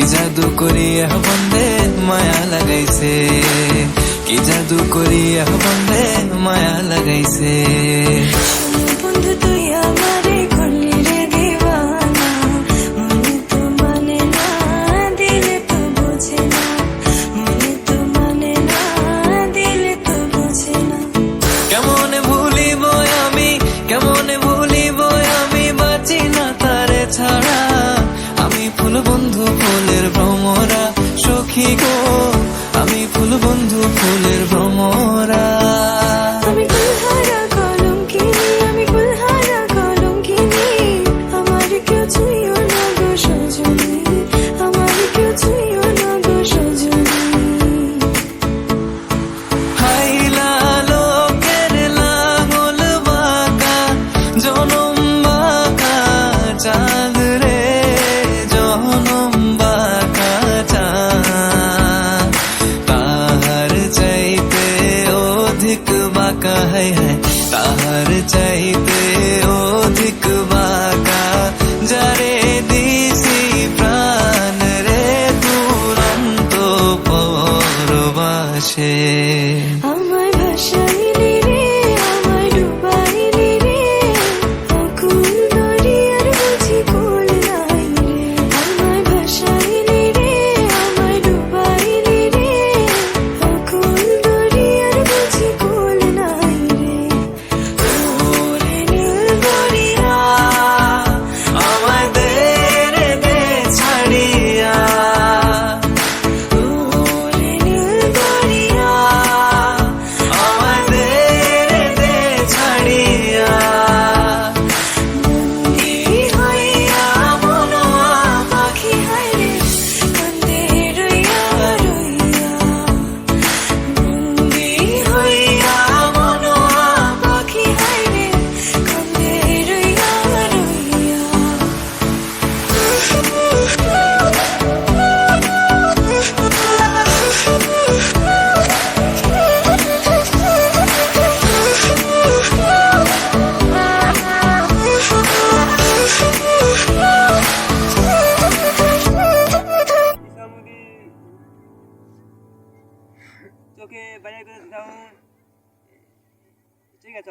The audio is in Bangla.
কি জাদু করিয়া বন্দে মায়া লাগাইছে? কি জাদু করিয়া বন্দে মায়া লাগাইছে? বন্ধু, তুই আমার সুখী গো আমি ফুল বন্ধু ফুলের ভ্রমরা। তাহার চাইতে চোখে বাইরে করে দাও ঠিক আছে